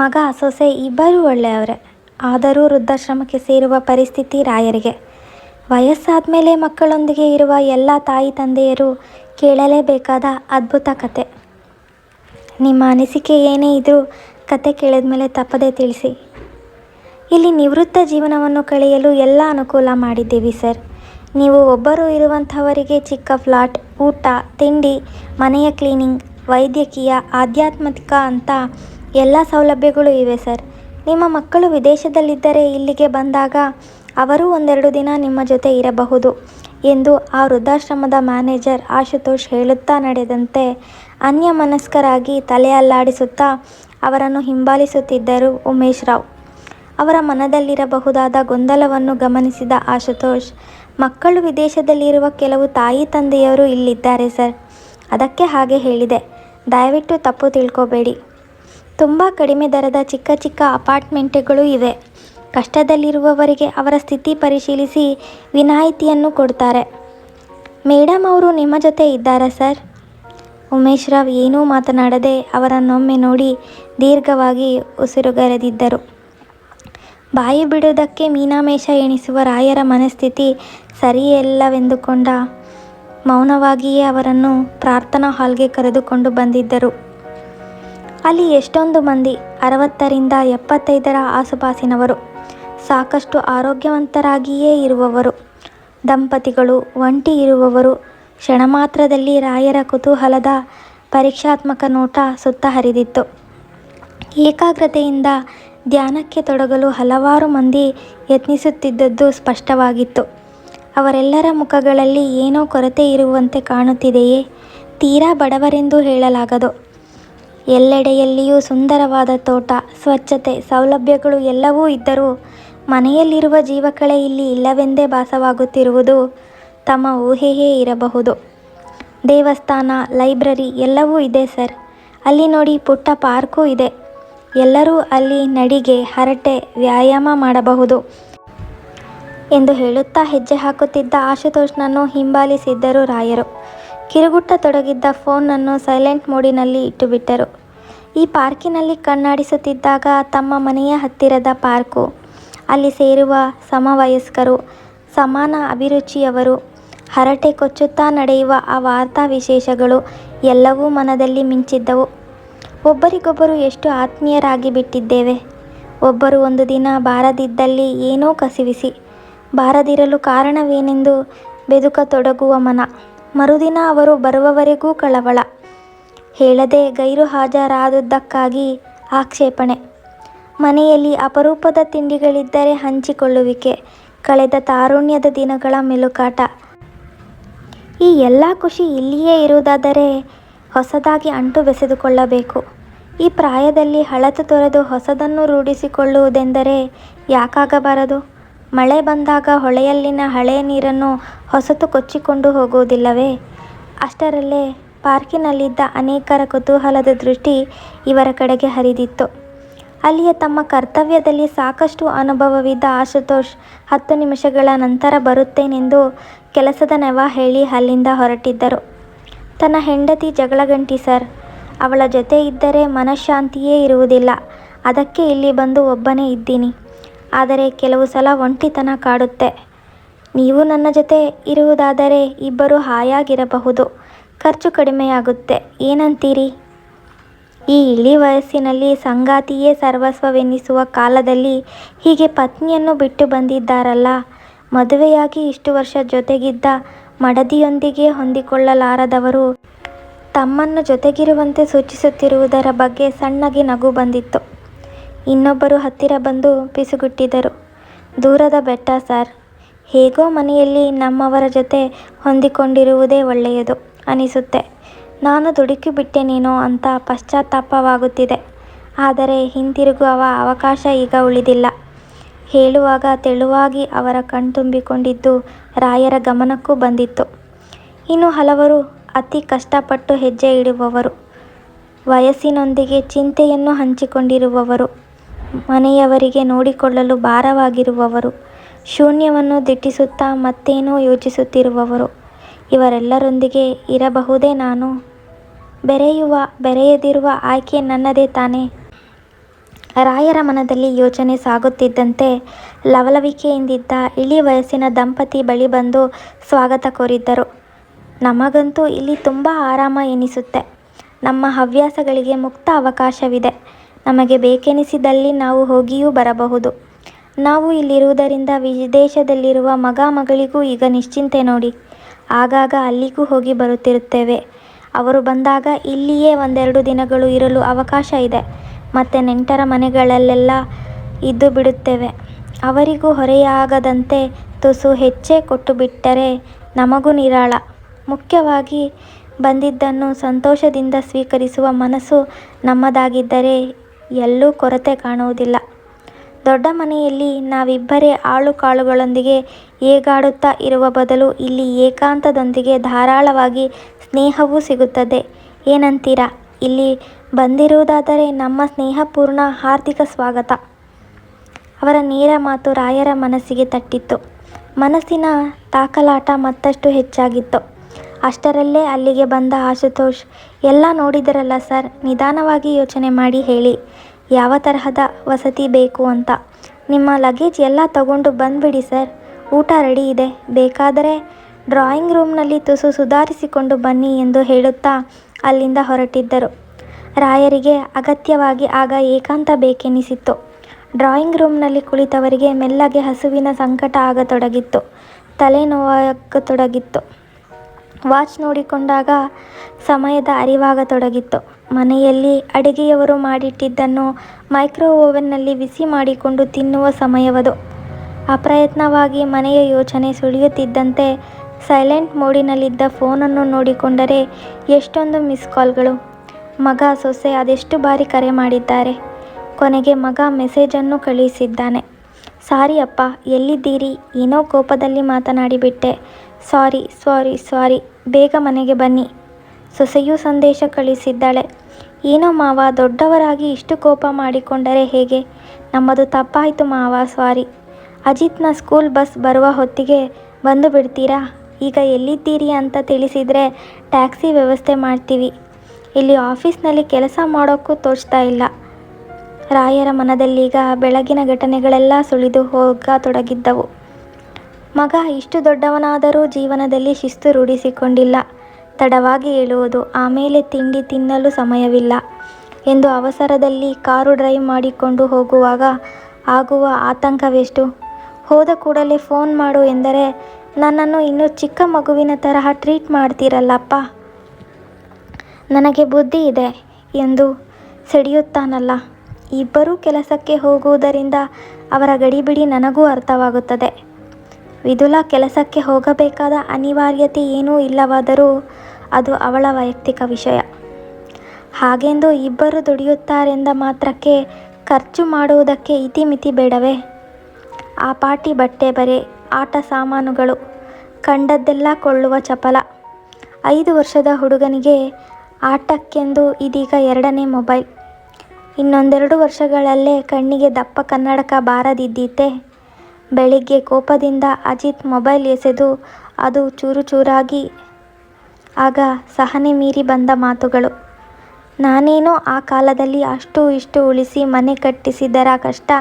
ಮಗ ಸೊಸೆ ಇಬ್ಬರೂ ಒಳ್ಳೆಯವರೇ. ಆದರೂ ವೃದ್ಧಾಶ್ರಮಕ್ಕೆ ಸೇರುವ ಪರಿಸ್ಥಿತಿ ರಾಯರಿಗೆ. ವಯಸ್ಸಾದ ಮೇಲೆ ಮಕ್ಕಳೊಂದಿಗೆ ಇರುವ ಎಲ್ಲ ತಾಯಿ ತಂದೆಯರು ಕೇಳಲೇಬೇಕಾದ ಅದ್ಭುತ ಕತೆ. ನಿಮ್ಮ ಅನಿಸಿಕೆ ಏನೇ ಇದ್ದರೂ ಕತೆ ಕೇಳಿದ ಮೇಲೆ ತಪ್ಪದೇ ತಿಳಿಸಿ. ಇಲ್ಲಿ ನಿವೃತ್ತ ಜೀವನವನ್ನು ಕಳೆಯಲು ಎಲ್ಲ ಅನುಕೂಲ ಮಾಡಿದ್ದೀವಿ, ಸರ್. ನೀವು ಒಬ್ಬರು ಇರುವಂಥವರಿಗೆ ಚಿಕ್ಕ ಫ್ಲಾಟ್, ಊಟ, ತಿಂಡಿ, ಮನೆಯ ಕ್ಲೀನಿಂಗ್, ವೈದ್ಯಕೀಯ, ಆಧ್ಯಾತ್ಮಿಕ ಅಂತ ಎಲ್ಲ ಸೌಲಭ್ಯಗಳು ಇವೆ ಸರ್. ನಿಮ್ಮ ಮಕ್ಕಳು ವಿದೇಶದಲ್ಲಿದ್ದರೆ ಇಲ್ಲಿಗೆ ಬಂದಾಗ ಅವರು ಒಂದೆರಡು ದಿನ ನಿಮ್ಮ ಜೊತೆ ಇರಬಹುದು ಎಂದು ಆ ವೃದ್ಧಾಶ್ರಮದ ಮ್ಯಾನೇಜರ್ ಆಶುತೋಷ್ ಹೇಳುತ್ತಾ ನಡೆದಂತೆ ಅನ್ಯಮನಸ್ಕರಾಗಿ ತಲೆ ಅಲ್ಲಾಡಿಸುತ್ತಾ ಅವರನ್ನು ಹಿಂಬಾಲಿಸುತ್ತಿದ್ದರು ಉಮೇಶ್ ರಾವ್. ಅವರ ಮನದಲ್ಲಿರಬಹುದಾದ ಗೊಂದಲವನ್ನು ಗಮನಿಸಿದ ಆಶುತೋಷ್, ಮಕ್ಕಳು ವಿದೇಶದಲ್ಲಿರುವ ಕೆಲವು ತಾಯಿ ತಂದೆಯವರು ಇಲ್ಲಿದ್ದಾರೆ ಸರ್. ಅದಕ್ಕೆ ಹಾಗೆ ಹೇಳಿದೆ. ದಯವಿಟ್ಟು ತಪ್ಪು ತಿಳ್ಕೋಬೇಡಿ. ತುಂಬ ಕಡಿಮೆ ದರದ ಚಿಕ್ಕ ಚಿಕ್ಕ ಅಪಾರ್ಟ್ಮೆಂಟ್ಗಳು ಇವೆ. ಕಷ್ಟದಲ್ಲಿರುವವರಿಗೆ ಅವರ ಸ್ಥಿತಿ ಪರಿಶೀಲಿಸಿ ವಿನಾಯಿತಿಯನ್ನು ಕೊಡ್ತಾರೆ. ಮೇಡಮ್ ಅವರು ನಿಮ್ಮ ಜೊತೆ ಇದ್ದಾರಾ ಸರ್? ಉಮೇಶ್ ರಾವ್ ಏನೂ ಮಾತನಾಡದೆ ಅವರನ್ನೊಮ್ಮೆ ನೋಡಿ ದೀರ್ಘವಾಗಿ ಉಸಿರುಗರೆದಿದ್ದರು. ಬಾಯಿ ಬಿಡುವುದಕ್ಕೆ ಮೀನಾಮೇಷ ಎಣಿಸುವ ರಾಯರ ಮನಸ್ಥಿತಿ ಸರಿಯಲ್ಲವೆಂದುಕೊಂಡ ಮೌನವಾಗಿಯೇ ಅವರನ್ನು ಪ್ರಾರ್ಥನಾ ಹಾಲ್ಗೆ ಕರೆದುಕೊಂಡು ಬಂದಿದ್ದರು. ಅಲ್ಲಿ ಎಷ್ಟೊಂದು ಮಂದಿ ಅರವತ್ತರಿಂದ ಎಪ್ಪತ್ತೈದರ ಆಸುಪಾಸಿನವರು. ಸಾಕಷ್ಟು ಆರೋಗ್ಯವಂತರಾಗಿಯೇ ಇರುವವರು. ದಂಪತಿಗಳು ಒಂಟಿ ಇರುವವರು. ಕ್ಷಣ ಮಾತ್ರದಲ್ಲಿ ರಾಯರ ಕುತೂಹಲದ ಪರೀಕ್ಷಾತ್ಮಕ ನೋಟ ಸುತ್ತ ಹರಿದಿತ್ತು. ಏಕಾಗ್ರತೆಯಿಂದ ಧ್ಯಾನಕ್ಕೆ ತೊಡಗಲು ಹಲವಾರು ಮಂದಿ ಯತ್ನಿಸುತ್ತಿದ್ದದ್ದು ಸ್ಪಷ್ಟವಾಗಿತ್ತು. ಅವರೆಲ್ಲರ ಮುಖಗಳಲ್ಲಿ ಏನೋ ಕೊರತೆ ಇರುವಂತೆ ಕಾಣುತ್ತಿದೆಯೇ? ತೀರಾ ಬಡವರೆಂದು ಹೇಳಲಾಗದು. ಎಲ್ಲೆಡೆಯಲ್ಲಿಯೂ ಸುಂದರವಾದ ತೋಟ, ಸ್ವಚ್ಛತೆ, ಸೌಲಭ್ಯಗಳು ಎಲ್ಲವೂ ಇದ್ದರೂ ಮನೆಯಲ್ಲಿರುವ ಜೀವಕಳೆ ಇಲ್ಲಿ ಇಲ್ಲವೆಂದೇ ಭಾಸವಾಗುತ್ತಿರುವುದು ತಮ್ಮ ಊಹೆಯೇ ಇರಬಹುದು. ದೇವಸ್ಥಾನ, ಲೈಬ್ರರಿ ಎಲ್ಲವೂ ಇದೆ ಸರ್. ಅಲ್ಲಿ ನೋಡಿ ಪುಟ್ಟ ಪಾರ್ಕೂ ಇದೆ. ಎಲ್ಲರೂ ಅಲ್ಲಿ ನಡಿಗೆ, ಹರಟೆ, ವ್ಯಾಯಾಮ ಮಾಡಬಹುದು. ಎಂದು ಹೇಳುತ್ತಾ ಹೆಜ್ಜೆ ಹಾಕುತ್ತಿದ್ದ ಆಶುತೋಷ್ನನ್ನು ಹಿಂಬಾಲಿಸಿದ್ದರು ರಾಯರು. ಕಿರುಗುಟ್ಟ ತೊಡಗಿದ್ದ ಫೋನನ್ನು ಸೈಲೆಂಟ್ ಮೋಡಿನಲ್ಲಿ ಇಟ್ಟುಬಿಟ್ಟರು. ಈ ಪಾರ್ಕಿನಲ್ಲಿ ಕಣ್ಣಾಡಿಸುತ್ತಿದ್ದಾಗ ತಮ್ಮ ಮನೆಯ ಹತ್ತಿರದ ಪಾರ್ಕು. ಅಲ್ಲಿ ಸೇರುವ ಸಮವಯಸ್ಕರು, ಸಮಾನ ಅಭಿರುಚಿಯವರು, ಹರಟೆ ಕೊಚ್ಚುತ್ತಾ ನಡೆಯುವ ಆ ವಾರ್ತಾ ವಿಶೇಷಗಳು ಎಲ್ಲವೂ ಮನದಲ್ಲಿ ಮಿಂಚಿದ್ದವು. ಒಬ್ಬರಿಗೊಬ್ಬರು ಎಷ್ಟು ಆತ್ಮೀಯರಾಗಿ ಬಿಟ್ಟಿದ್ದೇವೆ. ಒಬ್ಬರು ಒಂದು ದಿನ ಬಾರದಿದ್ದಲ್ಲಿ ಏನೋ ಕಸಿವಿಸಿ, ಬಾರದಿರಲು ಕಾರಣವೇನೆಂದು ಬೆದುಕತೊಡಗುವ ಮನ. ಮರುದಿನ ಅವರು ಬರುವವರೆಗೂ ಕಳವಳ. ಹೇಳದೆ ಗೈರು ಹಾಜರಾದದ್ದಕ್ಕಾಗಿ ಆಕ್ಷೇಪಣೆ. ಮನೆಯಲ್ಲಿ ಅಪರೂಪದ ತಿಂಡಿಗಳಿದ್ದರೆ ಹಂಚಿಕೊಳ್ಳುವಿಕೆ. ಕಳೆದ ತಾರುಣ್ಯದ ದಿನಗಳ ಮೆಲುಕಾಟ. ಈ ಎಲ್ಲ ಖುಷಿ ಇಲ್ಲಿಯೇ ಇರುವುದಾದರೆ ಹೊಸದಾಗಿ ಅಂಟು ಬೆಸೆದುಕೊಳ್ಳಬೇಕು. ಈ ಪ್ರಾಯದಲ್ಲಿ ಹಳತು ತೊರೆದು ಹೊಸದನ್ನು ರೂಢಿಸಿಕೊಳ್ಳುವುದೆಂದರೆ ಯಾಕಾಗಬಾರದು? ಮಳೆ ಬಂದಾಗ ಹೊಳೆಯಲ್ಲಿನ ಹಳೆಯ ನೀರನ್ನು ಹೊಸತು ಕೊಚ್ಚಿಕೊಂಡು ಹೋಗುವುದಿಲ್ಲವೇ? ಅಷ್ಟರಲ್ಲೇ ಪಾರ್ಕಿನಲ್ಲಿದ್ದ ಅನೇಕರ ಕುತೂಹಲದ ದೃಷ್ಟಿ ಇವರ ಕಡೆಗೆ ಹರಿದಿತ್ತು. ಅಲ್ಲಿಯ ತಮ್ಮ ಕರ್ತವ್ಯದಲ್ಲಿ ಸಾಕಷ್ಟು ಅನುಭವವಿದ್ದ ಆಶುತೋಷ್, ಹತ್ತು ನಿಮಿಷಗಳ ನಂತರ ಬರುತ್ತೇನೆಂದು ಕೆಲಸದ ನೆವ ಹೇಳಿ ಅಲ್ಲಿಂದ ಹೊರಟಿದ್ದರು. ತನ್ನ ಹೆಂಡತಿ ಜಗಳಗಂಟಿ ಸರ್, ಅವಳ ಜೊತೆ ಇದ್ದರೆ ಮನಃಶಾಂತಿಯೇ ಇರುವುದಿಲ್ಲ. ಅದಕ್ಕೆ ಇಲ್ಲಿ ಬಂದು ಒಬ್ಬನೇ ಇದ್ದೀನಿ. ಆದರೆ ಕೆಲವು ಸಲ ಒಂಟಿತನ ಕಾಡುತ್ತೆ. ನೀವು ನನ್ನ ಜೊತೆ ಇರುವುದಾದರೆ ಇಬ್ಬರು ಹಾಯಾಗಿರಬಹುದು. ಖರ್ಚು ಕಡಿಮೆಯಾಗುತ್ತೆ. ಏನಂತೀರಿ? ಈ ಇಳಿ ವಯಸ್ಸಿನಲ್ಲಿ ಸಂಗಾತಿಯೇ ಸರ್ವಸ್ವವೆನ್ನಿಸುವ ಕಾಲದಲ್ಲಿ ಹೀಗೆ ಪತ್ನಿಯನ್ನು ಬಿಟ್ಟು ಬಂದಿದ್ದಾರಲ್ಲ. ಮದುವೆಯಾಗಿ ಇಷ್ಟು ವರ್ಷ ಜೊತೆಗಿದ್ದ ಮಡದಿಯೊಂದಿಗೆ ಹೊಂದಿಕೊಳ್ಳಲಾರದವರು ತಮ್ಮನ್ನು ಜೊತೆಗಿರುವಂತೆ ಸೂಚಿಸುತ್ತಿರುವುದರ ಬಗ್ಗೆ ಸಣ್ಣಗೆ ನಗು ಬಂದಿತ್ತು. ಇನ್ನೊಬ್ಬರು ಹತ್ತಿರ ಬಂದು ಪಿಸುಗುಟ್ಟಿದರು. ದೂರದ ಬೆಟ್ಟ ಸರ್. ಹೇಗೋ ಮನೆಯಲ್ಲಿ ನಮ್ಮವರ ಜೊತೆ ಹೊಂದಿಕೊಂಡಿರುವುದೇ ಒಳ್ಳೆಯದು ಅನಿಸುತ್ತೆ. ನಾನು ದುಡುಕಿಬಿಟ್ಟೆನೇನೋ ಅಂತ ಪಶ್ಚಾತ್ತಾಪವಾಗುತ್ತಿದೆ. ಆದರೆ ಹಿಂತಿರುಗುವ ಅವಕಾಶ ಈಗ ಉಳಿದಿಲ್ಲ ಹೇಳುವಾಗ ತೆಳುವಾಗಿ ಅವರ ಕಣ್ತುಂಬಿಕೊಂಡಿದ್ದು ರಾಯರ ಗಮನಕ್ಕೂ ಬಂದಿತ್ತು. ಇನ್ನು ಹಲವರು ಅತಿ ಕಷ್ಟಪಟ್ಟು ಹೆಜ್ಜೆ ಇಡುವವರು. ವಯಸ್ಸಿನೊಂದಿಗೆ ಚಿಂತೆಯನ್ನು ಹಂಚಿಕೊಂಡಿರುವವರು. ಮನೆಯವರಿಗೆ ನೋಡಿಕೊಳ್ಳಲು ಭಾರವಾಗಿರುವವರು, ಶೂನ್ಯವನ್ನು ದಿಟ್ಟಿಸುತ್ತಾ ಮತ್ತೇನೋ ಯೋಚಿಸುತ್ತಿರುವವರು, ಇವರೆಲ್ಲರೊಂದಿಗೆ ಇರಬಹುದೇ ನಾನು ಬೆರೆಯುವ, ಬೆರೆಯದಿರುವ ಆಯ್ಕೆ ನನ್ನದೇ ತಾನೇ ರಾಯರ ಮನದಲ್ಲಿ ಯೋಚನೆ ಸಾಗುತ್ತಿದ್ದಂತೆ ಲವಲವಿಕೆಯಿಂದಿದ್ದ ಇಳಿ ವಯಸ್ಸಿನ ದಂಪತಿ ಬಳಿ ಬಂದು ಸ್ವಾಗತ ಕೋರಿದ್ದರು. ನಮಗಂತೂ ಇಲ್ಲಿ ತುಂಬ ಆರಾಮ ಎನಿಸುತ್ತೆ. ನಮ್ಮ ಹವ್ಯಾಸಗಳಿಗೆ ಮುಕ್ತ ಅವಕಾಶವಿದೆ. ನಮಗೆ ಬೇಕೆನಿಸಿದಲ್ಲಿ ನಾವು ಹೋಗಿಯೂ ಬರಬಹುದು. ನಾವು ಇಲ್ಲಿರುವುದರಿಂದ ವಿದೇಶದಲ್ಲಿರುವ ಮಗ ಮಗಳಿಗೂ ಈಗ ನಿಶ್ಚಿಂತೆ ನೋಡಿ. ಆಗಾಗ ಅಲ್ಲಿಗೂ ಹೋಗಿ ಬರುತ್ತಿರುತ್ತೇವೆ. ಅವರು ಬಂದಾಗ ಇಲ್ಲಿಯೇ ಒಂದೆರಡು ದಿನಗಳು ಇರಲು ಅವಕಾಶ ಇದೆ. ಮತ್ತೆ ನೆಂಟರ ಮನೆಗಳಲ್ಲೆಲ್ಲ ಇದ್ದು ಬಿಡುತ್ತೇವೆ. ಅವರಿಗೂ ಹೊರೆಯಾಗದಂತೆ ತುಸು ಹೆಚ್ಚೇ ಕೊಟ್ಟುಬಿಟ್ಟರೆ ನಮಗೂ ನಿರಾಳ. ಮುಖ್ಯವಾಗಿ ಬಂದಿದ್ದನ್ನು ಸಂತೋಷದಿಂದ ಸ್ವೀಕರಿಸುವ ಮನಸ್ಸು ನಮ್ಮದಾಗಿದ್ದರೆ ಎಲ್ಲೂ ಕೊರತೆ ಕಾಣುವುದಿಲ್ಲ. ದೊಡ್ಡ ಮನೆಯಲ್ಲಿ ನಾವಿಬ್ಬರೇ ಆಳು ಕಾಳುಗಳೊಂದಿಗೆ ಏಗಾಡುತ್ತಾ ಇರುವ ಬದಲು ಇಲ್ಲಿ ಏಕಾಂತದೊಂದಿಗೆ ಧಾರಾಳವಾಗಿ ಸ್ನೇಹವೂ ಸಿಗುತ್ತದೆ. ಏನಂತೀರಾ ಇಲ್ಲಿ ಬಂದಿರುವುದಾದರೆ ನಮ್ಮ ಸ್ನೇಹಪೂರ್ಣ ಹಾರ್ದಿಕ ಸ್ವಾಗತ. ಅವರ ನೇರ ಮಾತು ರಾಯರ ಮನಸ್ಸಿಗೆ ತಟ್ಟಿತ್ತು ಮನಸ್ಸಿನ ತಾಕಲಾಟ ಮತ್ತಷ್ಟು ಹೆಚ್ಚಾಗಿತ್ತು. ಅಷ್ಟರಲ್ಲೇ ಅಲ್ಲಿಗೆ ಬಂದ ಆಶುತೋಷ್, ಎಲ್ಲ ನೋಡಿದರಲ್ಲ ಸರ್, ನಿಧಾನವಾಗಿ ಯೋಚನೆ ಮಾಡಿ ಹೇಳಿ, ಯಾವ ತರಹದ ವಸತಿ ಬೇಕು ಅಂತ. ನಿಮ್ಮ ಲಗೇಜ್ ಎಲ್ಲ ತಗೊಂಡು ಬಂದ್ಬಿಡಿ ಸರ್. ಊಟ ರೆಡಿ ಇದೆ. ಬೇಕಾದರೆ ಡ್ರಾಯಿಂಗ್ ರೂಮ್ನಲ್ಲಿ ತುಸು ಸುಧಾರಿಸಿಕೊಂಡು ಬನ್ನಿ ಎಂದು ಹೇಳುತ್ತಾ ಅಲ್ಲಿಂದ ಹೊರಟಿದ್ದರು. ರಾಯರಿಗೆ ಅಗತ್ಯವಾಗಿ ಆಗ ಏಕಾಂತ ಬೇಕೆನಿಸಿತ್ತು. ಡ್ರಾಯಿಂಗ್ ರೂಮ್ನಲ್ಲಿ ಕುಳಿತವರಿಗೆ ಮೆಲ್ಲಗೆ ಹಸುವಿನ ಸಂಕಟ ಆಗತೊಡಗಿತ್ತು. ತಲೆ ನೋವಾಗತೊಡಗಿತ್ತು. ವಾಚ್ ನೋಡಿಕೊಂಡಾಗ ಸಮಯದ ಅರಿವಾಗತೊಡಗಿತ್ತು. ಮನೆಯಲ್ಲಿ ಅಡುಗೆಯವರು ಮಾಡಿಟ್ಟಿದ್ದನ್ನು ಮೈಕ್ರೋ ಓವನ್ನಲ್ಲಿ ಬಿಸಿ ಮಾಡಿಕೊಂಡು ತಿನ್ನುವ ಸಮಯವದು. ಅಪ್ರಯತ್ನವಾಗಿ ಮನೆಯ ಯೋಚನೆ ಸುಳಿಯುತ್ತಿದ್ದಂತೆ ಸೈಲೆಂಟ್ ಮೋಡಿನಲ್ಲಿದ್ದ ಫೋನನ್ನು ನೋಡಿಕೊಂಡರೆ ಎಷ್ಟೊಂದು ಮಿಸ್ ಕಾಲ್ಗಳು. ಮಗ, ಸೊಸೆ ಅದೆಷ್ಟು ಬಾರಿ ಕರೆ ಮಾಡಿದ್ದಾರೆ. ಕೊನೆಗೆ ಮಗ ಮೆಸೇಜನ್ನು ಕಳುಹಿಸಿದ್ದಾನೆ. ಸಾರಿ ಅಪ್ಪ, ಎಲ್ಲಿದ್ದೀರಿ? ಏನೋ ಕೋಪದಲ್ಲಿ ಮಾತನಾಡಿಬಿಟ್ಟೆ. ಸಾರಿ ಸಾರಿ ಸಾರಿ ಬೇಗ ಮನೆಗೆ ಬನ್ನಿ. ಸೊಸೆಯೂ ಸಂದೇಶ ಕಳಿಸಿದ್ದಾಳೆ ಏನೋ ಮಾವ, ದೊಡ್ಡವರಾಗಿ ಇಷ್ಟು ಕೋಪ ಮಾಡಿಕೊಂಡರೆ ಹೇಗೆ? ನಮ್ಮದು ತಪ್ಪಾಯಿತು ಮಾವ, ಸಾರಿ. ಅಜಿತ್ನ ಸ್ಕೂಲ್ ಬಸ್ ಬರುವ ಹೊತ್ತಿಗೆ ಬಂದು ಬಿಡ್ತೀರಾ ಈಗ ಎಲ್ಲಿದ್ದೀರಿ ಅಂತ ತಿಳಿಸಿದರೆ ಟ್ಯಾಕ್ಸಿ ವ್ಯವಸ್ಥೆ ಮಾಡ್ತೀವಿ. ಇಲ್ಲಿ ಆಫೀಸ್ನಲ್ಲಿ ಕೆಲಸ ಮಾಡೋಕ್ಕೂ ತೋಚ್ತಾ ಇಲ್ಲ. ರಾಯರ ಮನದಲ್ಲೀಗ ಬೆಳಗಿನ ಘಟನೆಗಳೆಲ್ಲ ಸುಳಿದು ಹೋಗತೊಡಗಿದ್ದವು. ಮಗ ಇಷ್ಟು ದೊಡ್ಡವನಾದರೂ ಜೀವನದಲ್ಲಿ ಶಿಸ್ತು ರೂಢಿಸಿಕೊಂಡಿಲ್ಲ. ತಡವಾಗಿ ಹೇಳುವುದು ಆಮೇಲೆ ತಿಂಡಿ ತಿನ್ನಲು ಸಮಯವಿಲ್ಲ ಎಂದು ಅವಸರದಲ್ಲಿ ಕಾರು ಡ್ರೈವ್ ಮಾಡಿಕೊಂಡು ಹೋಗುವಾಗ ಆಗುವ ಆತಂಕವೆಷ್ಟು? ಹೋದ ಕೂಡಲೇ ಫೋನ್ ಮಾಡು ಎಂದರೆ ನನ್ನನ್ನು ಇನ್ನೂ ಚಿಕ್ಕ ಮಗುವಿನ ತರಹ ಟ್ರೀಟ್ ಮಾಡ್ತೀರಲ್ಲಪ್ಪ. ನನಗೆ ಬುದ್ಧಿ ಇದೆ ಎಂದು ಸಿಡಿಯುತ್ತಾನಲ್ಲ. ಇಬ್ಬರೂ ಕೆಲಸಕ್ಕೆ ಹೋಗುವುದರಿಂದ ಅವರ ಗಡಿಬಿಡಿ ನನಗೂ ಅರ್ಥವಾಗುತ್ತದೆ. ವಿದುಲಾ ಕೆಲಸಕ್ಕೆ ಹೋಗಬೇಕಾದ ಅನಿವಾರ್ಯತೆ ಏನೂ ಇಲ್ಲವಾದರೂ ಅದು ಅವಳ ವೈಯಕ್ತಿಕ ವಿಷಯ. ಹಾಗೆಂದು ಇಬ್ಬರು ದುಡಿಯುತ್ತಾರೆಂದ ಮಾತ್ರಕ್ಕೆ ಖರ್ಚು ಮಾಡುವುದಕ್ಕೆ ಇತಿಮಿತಿ ಬೇಡವೇ? ಆ ಪಾಟಿ ಬಟ್ಟೆ ಬರೆ, ಆಟ ಸಾಮಾನುಗಳು, ಕಂಡದ್ದೆಲ್ಲ ಕೊಳ್ಳುವ ಚಪಲ. ಐದು ವರ್ಷದ ಹುಡುಗನಿಗೆ ಆಟಕ್ಕೆಂದು ಇದೀಗ ಎರಡನೇ ಮೊಬೈಲ್. ಇನ್ನೊಂದೆರಡು ವರ್ಷಗಳಲ್ಲೇ ಕಣ್ಣಿಗೆ ದಪ್ಪ ಕನ್ನಡಕ ಬಾರದಿದ್ದೀತೆ? ಬೆಳಿಗ್ಗೆ ಕೋಪದಿಂದ ಅಜಿತ್ ಮೊಬೈಲ್ ಎಸೆದು ಅದು ಚೂರುಚೂರಾಗಿ. ಆಗ ಸಹನೆ ಮೀರಿ ಬಂದ ಮಾತುಗಳು. ನಾನೇನೋ ಆ ಕಾಲದಲ್ಲಿ ಅಷ್ಟು ಇಷ್ಟು ಉಳಿಸಿ ಮನೆ ಕಟ್ಟಿಸಿದ್ದರ ಕಷ್ಟ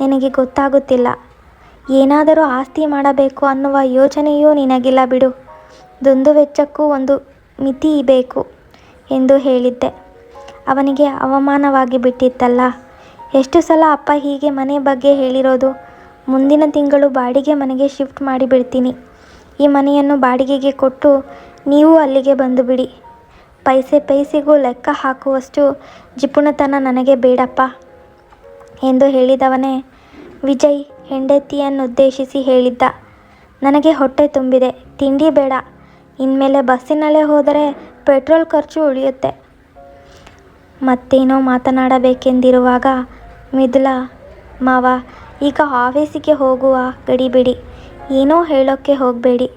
ನಿನಗೆ ಗೊತ್ತಾಗುತ್ತಿಲ್ಲ. ಏನಾದರೂ ಆಸ್ತಿ ಮಾಡಬೇಕು ಅನ್ನುವ ಯೋಚನೆಯೂ ನಿನಗಿಲ್ಲ ಬಿಡು. ದುಂದುವೆಚ್ಚಕ್ಕೂ ಒಂದು ಮಿತಿ ಬೇಕು ಎಂದು ಹೇಳಿದ್ದೆ. ಅವನಿಗೆ ಅವಮಾನವಾಗಿ ಬಿಟ್ಟಿತ್ತಲ್ಲ ಎಷ್ಟು ಸಲ ಅಪ್ಪ ಹೀಗೆ ಮನೆ ಬಗ್ಗೆ ಹೇಳಿರೋದು. ಮುಂದಿನ ತಿಂಗಳು ಬಾಡಿಗೆ ಮನೆಗೆ ಶಿಫ್ಟ್ ಮಾಡಿಬಿಡ್ತೀನಿ. ಈ ಮನೆಯನ್ನು ಬಾಡಿಗೆಗೆ ಕೊಟ್ಟು ನೀವು ಅಲ್ಲಿಗೆ ಬಂದು ಬಿಡಿ ಪೈಸೆ ಪೈಸೆಗೂ ಲೆಕ್ಕ ಹಾಕುವಷ್ಟು ಜಿಪುಣತನ ನನಗೆ ಬೇಡಪ್ಪ ಎಂದು ಹೇಳಿದವನೇ ವಿಜಯ್ ಹೆಂಡತಿಯನ್ನುದ್ದೇಶಿಸಿ ಹೇಳಿದ್ದ. ನನಗೆ ಹೊಟ್ಟೆ ತುಂಬಿದೆ. ತಿಂಡಿ ಬೇಡ. ಇನ್ಮೇಲೆ ಬಸ್ಸಿನಲ್ಲೇ ಹೋದರೆ ಪೆಟ್ರೋಲ್ ಖರ್ಚು ಉಳಿಯುತ್ತೆ. ಮತ್ತೇನೋ ಮಾತನಾಡಬೇಕೆಂದಿರುವಾಗ ಮಿದುಲಾ, ಮಾವ, ಈಗ ಆಫೀಸಿಗೆ ಹೋಗುವ ಗಡಿಬಿಡಿ. ಏನೋ ಹೇಳೋಕ್ಕೆ ಹೋಗಬೇಡಿ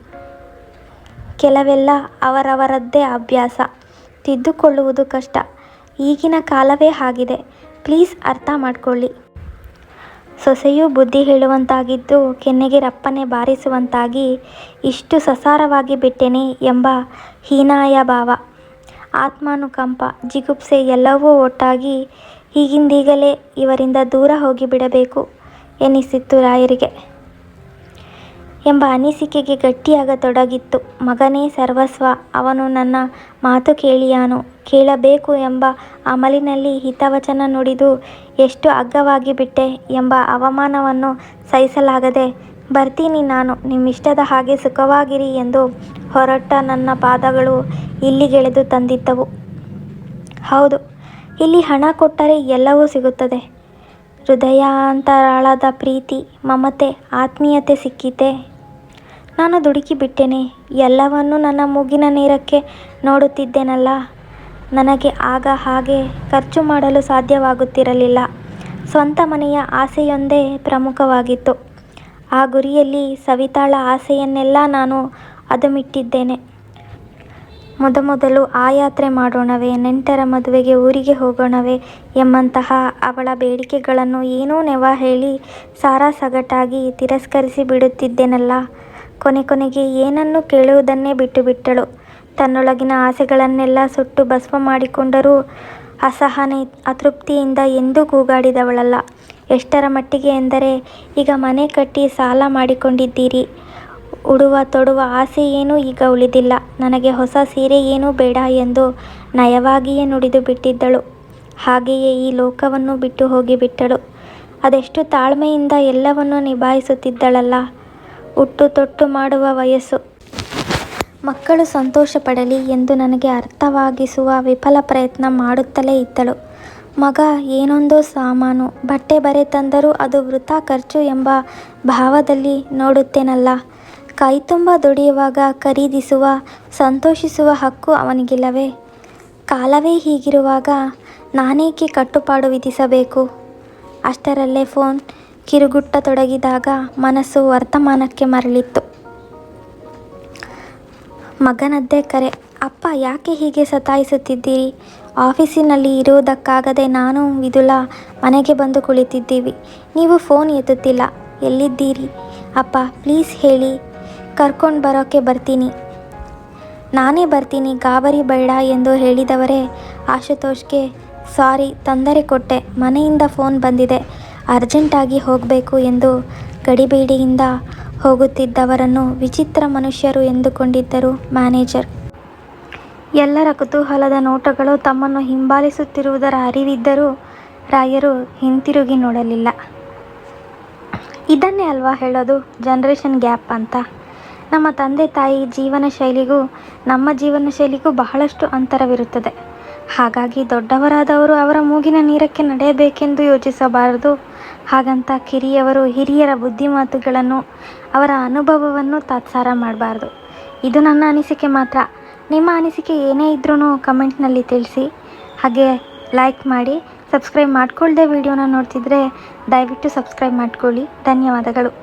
ಕೆಲವೆಲ್ಲ ಅವರವರದ್ದೇ ಅಭ್ಯಾಸ. ತಿದ್ದುಕೊಳ್ಳುವುದು ಕಷ್ಟ. ಈಗಿನ ಕಾಲವೇ ಆಗಿದೆ ಪ್ಲೀಸ್ ಅರ್ಥ ಮಾಡಿಕೊಳ್ಳಿ ಸೊಸೆಯೂ ಬುದ್ಧಿ ಹೇಳುವಂತಾಗಿದ್ದು ಕೆನ್ನೆಗೆ ರಪ್ಪನೆ ಬಾರಿಸುವಂತಾಗಿ ಇಷ್ಟು ಸಸಾರವಾಗಿ ಬಿಟ್ಟೆನೆ ಎಂಬ ಹೀನಾಯ ಭಾವ, ಆತ್ಮಾನುಕಂಪ, ಜಿಗುಪ್ಸೆ ಎಲ್ಲವೂ ಒಟ್ಟಾಗಿ ಈಗಿಂದೀಗಲೇ ಇವರಿಂದ ದೂರ ಹೋಗಿಬಿಡಬೇಕು ಎನ್ನಿಸಿತ್ತು ರಾಯರಿಗೆ. ಎಂಬ ಅನಿಸಿಕೆಗೆ ಗಟ್ಟಿಯಾಗತೊಡಗಿತ್ತು. ಮಗನೇ ಸರ್ವಸ್ವ, ಅವನು ನನ್ನ ಮಾತು ಕೇಳಿಯಾನು. ಕೇಳಬೇಕು ಎಂಬ ಅಮಲಿನಲ್ಲಿ ಹಿತವಚನ ನುಡಿದು, ಎಷ್ಟು ಅಗ್ಗವಾಗಿ ಬಿಟ್ಟೆ? ಎಂಬ ಅವಮಾನವನ್ನು ಸಹಿಸಲಾಗದೆ, ಬರ್ತೀನಿ ನಾನು, ನಿಮ್ಮಿಷ್ಟದ ಹಾಗೆ ಸುಖವಾಗಿರಿ ಎಂದು ಹೊರಟ ನನ್ನ ಪಾದಗಳು ಇಲ್ಲಿಗೆಳೆದು ತಂದಿದ್ದವು. ಹೌದು, ಇಲ್ಲಿ ಹಣ ಕೊಟ್ಟರೆ ಎಲ್ಲವೂ ಸಿಗುತ್ತದೆ. ಹೃದಯಾಂತರಾಳದ ಪ್ರೀತಿ, ಮಮತೆ, ಆತ್ಮೀಯತೆ ಸಿಕ್ಕಿತೆ. ನಾನು ದುಡುಕಿ ಬಿಟ್ಟೆನೆ. ಎಲ್ಲವನ್ನೂ ನನ್ನ ಮೂಗಿನ ನೇರಕ್ಕೆ ನೋಡುತ್ತಿದ್ದೇನಲ್ಲ. ನನಗೆ ಆಗ ಹಾಗೆ ಖರ್ಚು ಮಾಡಲು ಸಾಧ್ಯವಾಗುತ್ತಿರಲಿಲ್ಲ. ಸ್ವಂತ ಮನೆಯ ಆಸೆಯೊಂದೇ ಪ್ರಮುಖವಾಗಿತ್ತು. ಆ ಗುರಿಯಲ್ಲಿ ಸವಿತಾಳ ಆಸೆಯನ್ನೆಲ್ಲ ನಾನು ಅದುಮಿಟ್ಟಿದ್ದೇನೆ. ಮೊದಮೊದಲು ಆ ಯಾತ್ರೆ ಮಾಡೋಣವೇ, ನೆಂಟರ ಮದುವೆಗೆ ಊರಿಗೆ ಹೋಗೋಣವೇ ಎಂಬಂತಹ ಅವಳ ಬೇಡಿಕೆಗಳನ್ನು ಏನೋ ನೆವ ಹೇಳಿ ಸಾರಾಸಗಟಾಗಿ ತಿರಸ್ಕರಿಸಿ ಬಿಡುತ್ತಿದ್ದೆನಲ್ಲ. ಕೊನೆ ಕೊನೆಗೆ ಏನನ್ನೂ ಕೇಳುವುದನ್ನೇ ಬಿಟ್ಟುಬಿಟ್ಟಳು ತನ್ನೊಳಗಿನ ಆಸೆಗಳನ್ನೆಲ್ಲ ಸುಟ್ಟು ಭಸ್ಮ ಮಾಡಿಕೊಂಡರೂ ಅಸಹನೆ, ಅತೃಪ್ತಿಯಿಂದ ಎಂದೂ ಕೂಗಾಡಿದವಳಲ್ಲ. ಎಷ್ಟರ ಮಟ್ಟಿಗೆ ಎಂದರೆ, ಈಗ ಮನೆ ಕಟ್ಟಿ ಸಾಲ ಮಾಡಿಕೊಂಡಿದ್ದೀರಿ. ಉಡುವ ತೊಡುವ ಆಸೆ ಏನೂ ಈಗ ಉಳಿದಿಲ್ಲ. ನನಗೆ ಹೊಸ ಸೀರೆ ಏನೂ ಬೇಡ ಎಂದು ನಯವಾಗಿಯೇ ನುಡಿದು ಬಿಟ್ಟಿದ್ದಳು. ಹಾಗೆಯೇ ಈ ಲೋಕವನ್ನು ಬಿಟ್ಟು ಹೋಗಿಬಿಟ್ಟಳು ಅದೆಷ್ಟು ತಾಳ್ಮೆಯಿಂದ ಎಲ್ಲವನ್ನೂ ನಿಭಾಯಿಸುತ್ತಿದ್ದಳಲ್ಲ. ಉಟ್ಟು ತೊಟ್ಟು ಮಾಡುವ ವಯಸ್ಸು. ಮಕ್ಕಳು ಸಂತೋಷ ಪಡಲಿ ಎಂದು ನನಗೆ ಅರ್ಥವಾಗಿಸುವ ವಿಫಲ ಪ್ರಯತ್ನ ಮಾಡುತ್ತಲೇ ಇದ್ದಳು. ಮಗ ಏನೊಂದೋ ಸಾಮಾನು, ಬಟ್ಟೆ ಬರೆ ತಂದರೂ ಅದು ವೃಥಾ ಖರ್ಚು ಎಂಬ ಭಾವದಲ್ಲಿ ನೋಡುತ್ತೇನಲ್ಲ. ಕೈತುಂಬ ದುಡಿಯುವಾಗ ಖರೀದಿಸುವ, ಸಂತೋಷಿಸುವ ಹಕ್ಕು ಅವನಿಗಿಲ್ಲವೇ? ಕಾಲವೇ ಹೀಗಿರುವಾಗ ನಾನೇಕೆ ಕಟ್ಟುಪಾಡು ವಿಧಿಸಬೇಕು? ಅಷ್ಟರಲ್ಲೇ ಫೋನ್ ಕಿರುಗುಟ್ಟ ತೊಡಗಿದಾಗ ಮನಸ್ಸು ವರ್ತಮಾನಕ್ಕೆ ಮರಳಿತ್ತು. ಮಗನದ್ದೇ ಕರೆ. ಅಪ್ಪ ಯಾಕೆ ಹೀಗೆ ಸತಾಯಿಸುತ್ತಿದ್ದೀರಿ? ಆಫೀಸಿನಲ್ಲಿ ಇರುವುದಕ್ಕಾಗದೆ ನಾನು ವಿದುಲಾ ಮನೆಗೆ ಬಂದು ಕುಳಿತಿದ್ದೀವಿ. ನೀವು ಫೋನ್ ಎತ್ತುತ್ತಿಲ್ಲ. ಎಲ್ಲಿದ್ದೀರಿ? ಅಪ್ಪ, ಪ್ಲೀಸ್ ಹೇಳಿ. ಕರ್ಕೊಂಡು ಬರೋಕ್ಕೆ ಬರ್ತೀನಿ. ನಾನೇ ಬರ್ತೀನಿ ಗಾಬರಿ ಬೇಡ ಎಂದು ಹೇಳಿದವರೇ ಆಶುತೋಷ್ಗೆ, ಸಾರಿ, ತೊಂದರೆ ಕೊಟ್ಟೆ. ಮನೆಯಿಂದ ಫೋನ್ ಬಂದಿದೆ. ಅರ್ಜೆಂಟಾಗಿ ಹೋಗಬೇಕು ಎಂದು ಗಡಿಬೀಡಿಯಿಂದ ಹೋಗುತ್ತಿದ್ದವರನ್ನು ವಿಚಿತ್ರ ಮನುಷ್ಯರು ಎಂದುಕೊಂಡಿದ್ದರು ಮ್ಯಾನೇಜರ್. ಎಲ್ಲರ ಕುತೂಹಲದ ನೋಟಗಳು ತಮ್ಮನ್ನು ಹಿಂಬಾಲಿಸುತ್ತಿರುವುದರ ಅರಿವಿದ್ದರೂ ರಾಯರು ಹಿಂತಿರುಗಿ ನೋಡಲಿಲ್ಲ. ಇದನ್ನೇ ಅಲ್ವಾ ಹೇಳೋದು? ಜನ್ರೇಷನ್ ಗ್ಯಾಪ್ ಅಂತ. ನಮ್ಮ ತಂದೆ ತಾಯಿ ಜೀವನ ಶೈಲಿಗೂ, ನಮ್ಮ ಜೀವನ ಶೈಲಿಗೂ ಬಹಳಷ್ಟು ಅಂತರವಿರುತ್ತದೆ. ಹಾಗಾಗಿ ದೊಡ್ಡವರಾದವರು ಅವರ ಮೂಗಿನ ನೀರಕ್ಕೆ ನಡೆಯಬೇಕೆಂದು ಯೋಚಿಸಬಾರದು. ಹಾಗಂತ ಕಿರಿಯವರು ಹಿರಿಯರ ಬುದ್ಧಿಮಾತುಗಳನ್ನು, ಅವರ ಅನುಭವವನ್ನು ತಾತ್ಸಾರ ಮಾಡಬಾರ್ದು. ಇದು ನನ್ನ ಅನಿಸಿಕೆ ಮಾತ್ರ. ನಿಮ್ಮ ಅನಿಸಿಕೆ ಏನೇ ಇದ್ರೂ ಕಮೆಂಟ್ನಲ್ಲಿ ತಿಳಿಸಿ. ಹಾಗೆ ಲೈಕ್ ಮಾಡಿ, ಸಬ್ಸ್ಕ್ರೈಬ್ ಮಾಡಿಕೊಳ್ಳದೆ ವಿಡಿಯೋನ ನೋಡ್ತಿದ್ರೆ ದಯವಿಟ್ಟು ಸಬ್ಸ್ಕ್ರೈಬ್ ಮಾಡ್ಕೊಳ್ಳಿ. ಧನ್ಯವಾದಗಳು.